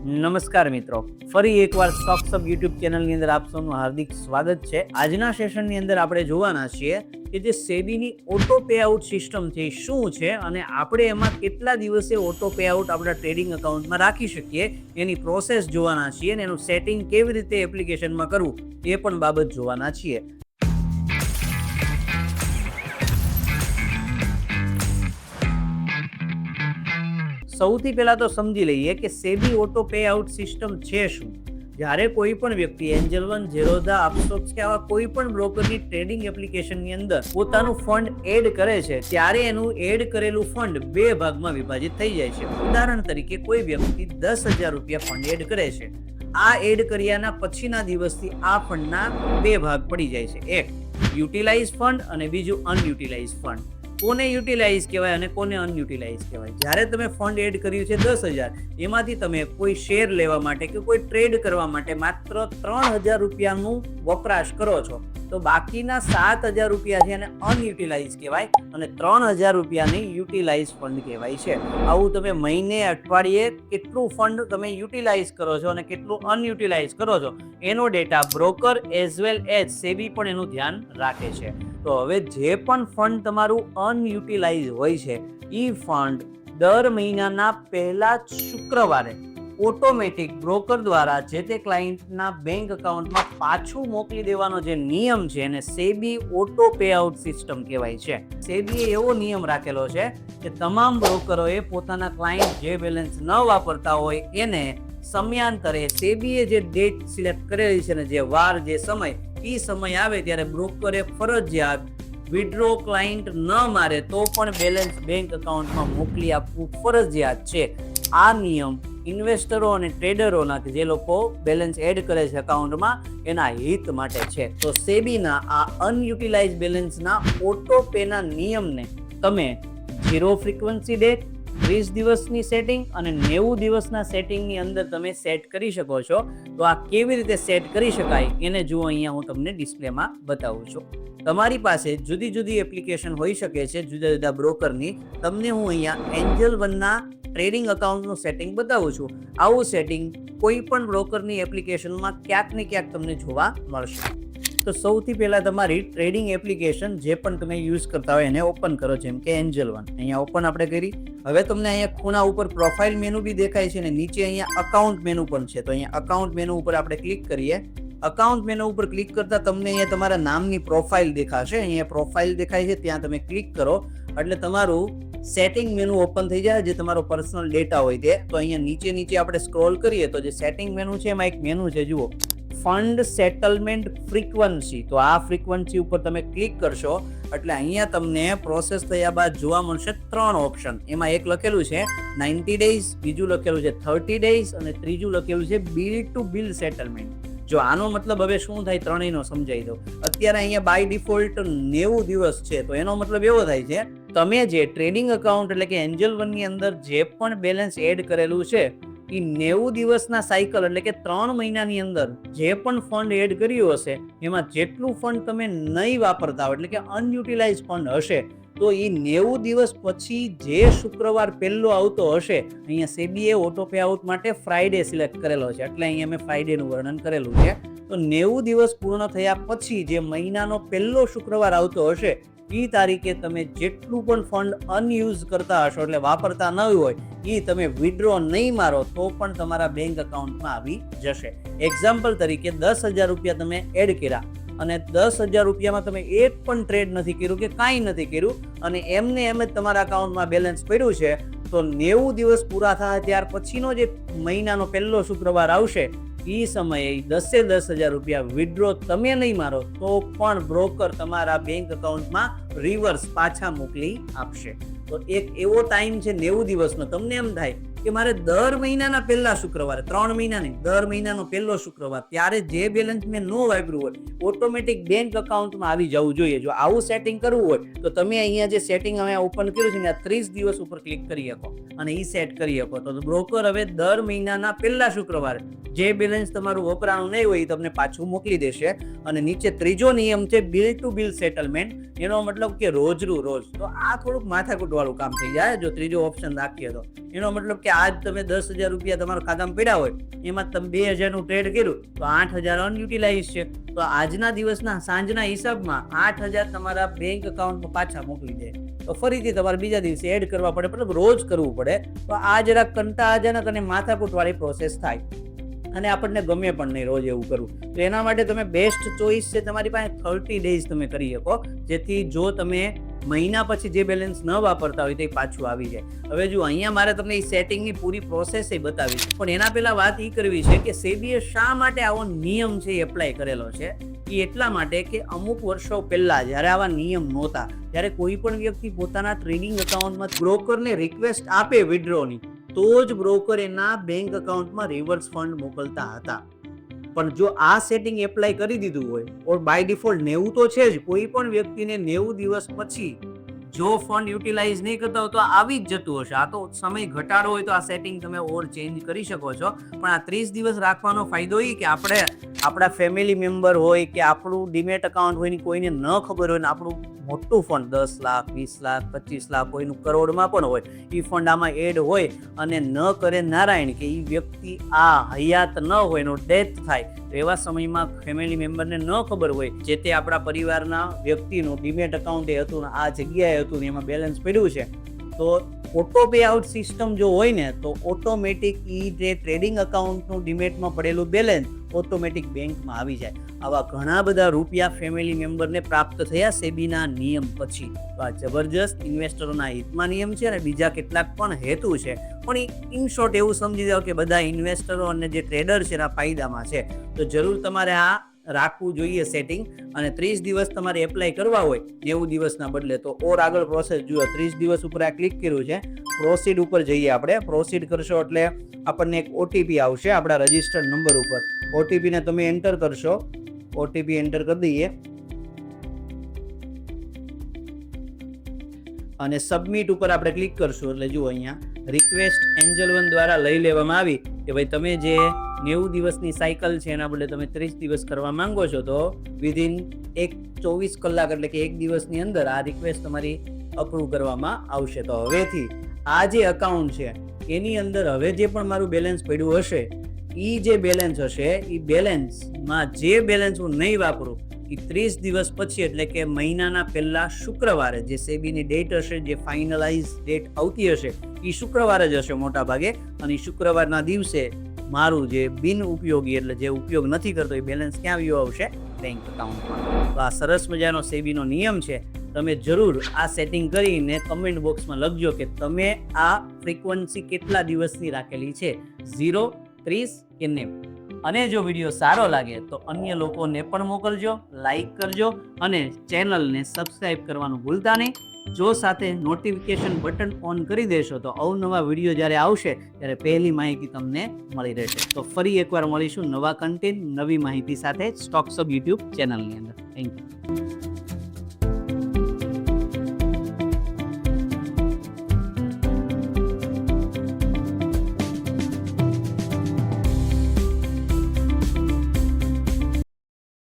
નમસ્કાર મિત્રો. ફરી એકવાર સ્ટોક્સ અપ યુટ્યુબ ચેનલની અંદર આપ સૌનું હાર્દિક સ્વાગત છે. આજના સેશનની અંદર આપણે જોવાના છીએ કે જે સેબીની ઓટો પે આઉટ સિસ્ટમ છે શું છે અને આપણે એમાં કેટલા દિવસે ઓટો પે આઉટ આપણા ટ્રેડિંગ અકાઉન્ટમાં રાખી શકીએ એની પ્રોસેસ જોવાના છીએ અને એનું સેટિંગ કેવી રીતે એપ્લિકેશનમાં કરવું એ પણ બાબત જોવાના છીએ. સૌથી પહેલાં તો સમજી લઈએ કે SEBI auto pay out system છે શું? જ્યારે કોઈ પણ વ્યક્તિ એન્જલ વન, ઝેરોધા આપસોક્સ કે આવા કોઈ પણ બ્રોકરની ટ્રેડિંગ એપ્લિકેશનની અંદર પોતાનું ફંડ એડ કરે છે, ત્યારે એનું એડ કરેલું ફંડ બે ભાગમાં વિભાજિત થઈ જાય છે. ઉદાહરણ તરીકે કોઈ વ્યક્તિ દસ હજાર રૂપિયા ફંડ એડ કરે છે. આ એડ કર્યાના પછીના દિવસથી આ ફંડના બે ભાગ પડી જાય છે. એક, યુટિલાઇઝ ફંડ અને બીજું અનયુટિલાઇઝ ફંડ. કોને યુટિલાઇઝ કહેવાય અને કોને અનયુટિલાઇઝ કહેવાય? જ્યારે તમે ફંડ એડ કર્યું છે દસ હજાર, એમાંથી તમે કોઈ શેર લેવા માટે કે કોઈ ટ્રેડ કરવા માટે માત્ર ત્રણ હજાર રૂપિયાનું વપરાશ કરો છો. તો બાકીના સાત હજાર રૂપિયા છે એને અનયુટિલાઇઝ કહેવાય અને ત્રણ હજાર રૂપિયાની યુટિલાઇઝ ફંડ કહેવાય છે. આવું તમે મહિને, અઠવાડિયે કેટલું ફંડ તમે યુટિલાઇઝ કરો છો અને કેટલું અનયુટિલાઇઝ કરો છો, એનો data broker as well as SEBI પણ એનું ધ્યાન રાખે છે. તો હવે જે પણ ફંડ તમારું અનયુટિલાઇઝ હોય છે એ ફંડ દર મહિનાના પહેલા શુક્રવારે ઓટોમેટિક બ્રોકર દ્વારા જે તે ક્લાયન્ટના બેંક અકાઉન્ટમાં પાછું મોકલી દેવાનો જે નિયમ છે એને SEBI auto pay out system કહેવાય છે. સેબીએ એવો નિયમ રાખેલો છે કે તમામ બ્રોકરોએ પોતાના ક્લાયન્ટ જે બેલેન્સ ન વાપરતા હોય એને સમયાંતરે સેબીએ જે ડેટ સિલેક્ટ કરેલી છે ને જે વાર, જે સમય એ સમય આવે ત્યારે બ્રોકરે ફરજિયાત વિડ્રો ક્લાયન્ટ ન મારે તો પણ બેલેન્સ બેંક એકાઉન્ટમાં મોકલી આપવું ફરજિયાત છે. આ નિયમ ઇન્વેસ્ટરો અને ટ્રેડરોના જે લોકો બેલેન્સ એડ કરે છે અકાઉન્ટમાં એના હિત માટે છે. તો સેબીના આ અનયુટિલાઇઝ બેલેન્સના ઓટો પેના નિયમને તમે ઝીરો ફ્રીક્વન્સી ડેટ ત્રીસ દિવસની સેટિંગ અને નેવું દિવસના સેટિંગની અંદર તમે સેટ કરી શકો છો. તો આ કેવી રીતે સેટ કરી શકાય એને જુઓ, અહીંયા હું તમને ડિસ્પ્લેમાં બતાવું છું. તમારી પાસે જુદી જુદી એપ્લિકેશન હોઈ શકે છે, જુદા જુદા બ્રોકરની તમને હું અહીંયા એન્જલ વનના ટ્રેડિંગ અકાઉન્ટનું સેટિંગ બતાવું છું. આવું સેટિંગ કોઈ પણ બ્રોકરની એપ્લિકેશનમાં ક્યાંક ને ક્યાંક તમને જોવા મળશે. તો સૌથી પહેલાં તમારી ટ્રેડિંગ એપ્લિકેશન જે પણ તમે યુઝ કરતા હોય એને ઓપન કરો, જેમ કે એન્જલ વન અહીંયા ઓપન આપણે કરી. હવે તમને અહીંયા ખૂણા ઉપર પ્રોફાઇલ મેનુ બી દેખાય છે અને નીચે અહીંયા અકાઉન્ટ મેનુ પણ છે. તો અહીંયા અકાઉન્ટ મેનુ ઉપર આપણે ક્લિક કરીએ. અકાઉન્ટ મેનુ ઉપર ક્લિક કરતા તમને અહીંયા તમારા નામની પ્રોફાઇલ દેખાશે. અહીંયા પ્રોફાઇલ દેખાય છે, ત્યાં તમે ક્લિક કરો. એટલે તમારું સેટિંગ મેનુ ઓપન થઈ જાય, જે તમારો પર્સનલ ડેટા હોય તે. તો અહીંયા નીચે નીચે આપણે સ્ક્રોલ કરીએ, તો જે સેટિંગ મેનુ છે, એમાં એક મેનુ છે, જુઓ. ફંડ સેટલમેન્ટ ફ્રીક્વન્સી તો આ ફ્રીક્વન્સી ઉપર તમે ક્લિક કરશો, એટલે અહીંયા તમને પ્રોસેસ થયા બાદ જોવા મળશે ત્રણ ઓપ્શન એમાં એક લખેલું છે નાઇન્ટી ડેઝ બીજું લખેલું છે થર્ટી ડેઝ અને ત્રીજું લખેલું છે બિલ ટુ બિલ સેટલમેન્ટ જો આનો મતલબ હવે શું થાય ત્રણેયનો સમજાવી દો અત્યારે અહીંયા બાય ડિફોલ્ટ નેવું દિવસ છે, તો એનો મતલબ એવો થાય છે, તમે જે ટ્રેડિંગ અકાઉન્ટ એટલે કે એન્જલ વનની અંદર જે પણ બેલેન્સ એડ કરેલું છે એ નેવું દિવસના સાયકલ એટલે કે ત્રણ મહિનાની અંદર જે પણ ફંડ એડ કર્યું હશે, એમાં જેટલું ફંડ તમે નહીં વાપરતા હોય, એટલે કે અનયુટિલાઇઝ ફંડ હશે, તો એ નેવું દિવસ પછી જે શુક્રવાર પહેલો આવતો હશે, અહીંયા સેબીએ ઓટો પે આઉટ માટે ફ્રાઈડે સિલેક્ટ કરેલો છે. એટલે અહીંયા મેં ફ્રાઈડેનું વર્ણન કરેલું છે. તો નેવું દિવસ પૂર્ણ થયા પછી જે મહિનાનો પહેલો શુક્રવાર આવતો હશે એ તારીખે તમે જેટલું પણ ફંડ અનયુઝ કરતા હશો એટલે વાપરતા ન હોય એ તમે વિડ્રો નહીં મારો તો પણ તમારા બેંક અકાઉન્ટમાં આવી જશે. એક્ઝામ્પલ તરીકે દસ હજાર રૂપિયા તમે એડ કર્યા અને દસ હજાર રૂપિયામાં તમે એક પણ ટ્રેડ નથી કર્યું કે કાંઈ નથી કર્યું અને એમને એમ જ તમારા અકાઉન્ટમાં બેલેન્સ પડ્યું છે, તો નેવું દિવસ પૂરા થાય ત્યાર પછીનો જે મહિનાનો પહેલો શુક્રવાર આવશે એ સમયે દસે દસ હજાર રૂપિયા વિડ્રો તમે નહીં મારો, તો પણ બ્રોકર તમારા બેંક એકાઉન્ટમાં રિવર્સ પાછા મોકલી આપશે. તો એક એવો ટાઈમ છે નેવું દિવસનો, તમને એમ થાય કે મારે દર મહિનાના પહેલા શુક્રવારે, ત્રણ મહિના નહીં, દર મહિનાનો પહેલો શુક્રવાર, ત્યારે જે બેલેન્સ મેં ન વાપર્યું હોય ઓટોમેટિક બેંક અકાઉન્ટમાં આવી જવું જોઈએ. જો આવું સેટિંગ કરવું હોય, તો તમે અહીંયા જે સેટિંગ અમે ઓપન કર્યું છે ને ત્રીસ દિવસ ઉપર ક્લિક કરી શકો અને એ સેટ કરી શકો. તો બ્રોકર હવે દર મહિનાના પહેલા શુક્રવારે જે બેલેન્સ તમારું વપરાણું નહીં હોય એ તમને પાછું મોકલી દેશે અને નીચે ત્રીજો નિયમ છે બિલ ટુ બિલ સેટલમેન્ટ એનો મતલબ કે રોજનું રોજ. તો આ થોડુંક માથાકૂટ વાળું કામ થઈ જાય, જો ત્રીજો ઓપ્શન રાખીએ તો. એનો મતલબ કે આજ તમે દસ હજાર રૂપિયા તમારા ખાતામાં પડ્યા હોય, એમાં તમે બે હજારનું ટ્રેડ કર્યું, તો આઠ હજાર અનયુટિલાઇઝ છે. તો આજના દિવસના સાંજના હિસાબમાં આઠ હજાર તમારા બેંક એકાઉન્ટમાં પાછા મોકલી દે. તો ફરીથી તમારે બીજા દિવસે એડ કરવા પડે, મતલબ રોજ કરવું પડે. તો આ જરાક કંટાળાજનક અને માથાકૂટવાળી પ્રોસેસ થાય. અને આપણને ગમે પણ નહીં રોજ એવું કરવું. તો એના માટે તમે બેસ્ટ ચોઈસ છે તમારી પાસે થર્ટી ડેઝ તમે કરી શકો. જેથી જો તમે મહિના પછી જે બેલેન્સ ન વાપરતા હોય તે પાછું આવી જાય. હવે જો અહીંયા મારે તમને એ સેટિંગની પૂરી પ્રોસેસ એ બતાવી પણ એના પહેલાં વાત એ કરવી છે કે સેબીએ શા માટે આવો નિયમ છે એ એપ્લાય કરેલો છે? એ એટલા માટે કે અમુક વર્ષો પહેલાં જ્યારે આવા નિયમ નહોતા ત્યારે કોઈ પણ વ્યક્તિ પોતાના ટ્રેડિંગ એકાઉન્ટમાં બ્રોકરને રિક્વેસ્ટ આપે વિડ્રોની તો જ બ્રોકર એના બેંક એકાઉન્ટમાં રિવર્સ ફંડ મોકલતા હતા. પણ જો આ સેટિંગ એપ્લાય કરી દીધું હોય ઓર બાય ડિફોલ્ટ નેવું તો છે જ, કોઈ પણ વ્યક્તિને નેવું દિવસ પછી જો ફંડ યુટિલાઇઝ નહીં કરતા હોય તો આવી જ જતું હશે. આ તો સમય ઘટાડો હોય તો આ સેટિંગ તમે ઓર ચેન્જ કરી શકો છો. પણ આ ત્રીસ દિવસ રાખવાનો ફાયદો એ કે આપણે, આપણા ફેમિલી મેમ્બર હોય કે આપણું ડિમેટ એકાઉન્ટ હોય ને કોઈને ન ખબર હોય ને આપણું મોટું ફંડ દસ લાખ, વીસ લાખ, પચીસ લાખ કોઈનું કરોડમાં પણ હોય, એ ફંડ આમાં એડ હોય અને ન કરે નારાયણ કે એ વ્યક્તિ આ હયાત ન હોય, એનો ડેથ થાય એવા સમયમાં ફેમિલી મેમ્બરને ન ખબર હોય, જે તે આપણા પરિવારના વ્યક્તિનું ડિમેટ એકાઉન્ટ એ હતું આ જગ્યાએ હતું એમાં બેલેન્સ પડ્યું છે, તો ઓટો પે આઉટ સિસ્ટમ જો હોય ને, તો ઓટોમેટિક એ જે ટ્રેડિંગ અકાઉન્ટનું ડિમેટમાં પડેલું બેલેન્સ ઓટોમેટિક બેંકમાં આવી જાય. આવા ઘણા બધા રૂપિયા ફેમિલી મેમ્બરને પ્રાપ્ત થયા સેબીના નિયમ પછી. તો આ જબરજસ્ત ઇન્વેસ્ટરોના હિતમાં નિયમ છે અને બીજા કેટલાક પણ હેતુ છે. પણ ઇન શોર્ટ એવું સમજી જાઓ કે બધા ઇન્વેસ્ટરો અને જે ટ્રેડર છે એના ફાયદામાં છે. તો જરૂર તમારે આ રાખવું જોઈએ સેટિંગ અને ત્રીસ દિવસ તમારે એપ્લાય કરવા હોય નેવું દિવસના બદલે તો ઓર આગળ પ્રોસેસ જુઓ, ત્રીસ દિવસ ઉપર આ ક્લિક કર્યું છે. પ્રોસીડ ઉપર જઈએ આપણે. પ્રોસીડ કરશો એટલે આપણને એક ઓટીપી આવશે, આપણા રજિસ્ટર્ડ નંબર ઉપર. ઓટીપીને તમે એન્ટર કરશો. ઓટીપી એન્ટર કરી દઈએ. અને સબમિટ ઉપર આપણે ક્લિક કરશું. એટલે જુઓ અહીંયા રિક્વેસ્ટ એન્જલ વન દ્વારા લઈ લેવામાં આવી કે ભાઈ તમે જે નેવું દિવસની સાયકલ છે, એના બદલે તમે ત્રીસ દિવસ કરવા માંગો છો, તો વિધિન એક ચોવીસ કલાક એટલે કે એક દિવસની અંદર આ રિક્વેસ્ટ તમારી અપ્રૂવ કરવામાં આવશે. તો હવેથી આ જે અકાઉન્ટ છે, એની અંદર હવે જે પણ મારું બેલેન્સ પડ્યું હશે એ જે બેલેન્સ હશે એ બેલેન્સમાં જે બેલેન્સ હું નહીં વાપરું એ ત્રીસ દિવસ પછી એટલે કે મહિનાના પહેલા શુક્રવારે જે સેબીની ડેટ હશે, જે ફાઇનલાઇઝ ડેટ આવતી હશે એ શુક્રવારે જ હશે મોટા ભાગે અને શુક્રવારના દિવસે મારું જે બિન ઉપયોગી એટલે જે ઉપયોગ નથી કરતો એ બેલેન્સ ક્યાં વ્યૂ આવશે? બેંક એકાઉન્ટમાં તો આ સરસ મજાનો સેબીનો નિયમ છે. તમે જરૂર આ સેટિંગ કરીને કમેન્ટ બોક્સમાં લખજો કે તમે આ ફ્રીક્વન્સી કેટલા દિવસની રાખેલી છે? ઝીરો ત્રીસ કે નેવું? અને જો વીડિયો સારો લાગે તો અન્ય લોકોને પણ મોકલજો લાઈક કરજો અને ચેનલને સબસ્ક્રાઈબ કરવાનું ભૂલતા નહીં. જો સાથે નોટિફિકેશન બટન ઓન કરી દેશો તો અવનવા વીડિયો જ્યારે આવશે ત્યારે પહેલી માહિતી તમને મળી રહેશે. તો ફરી એકવાર મળીશું નવા કન્ટેન્ટ નવી માહિતી સાથે સ્ટોક્સ ઓફ યુટ્યુબ ચેનલની અંદર. Thank you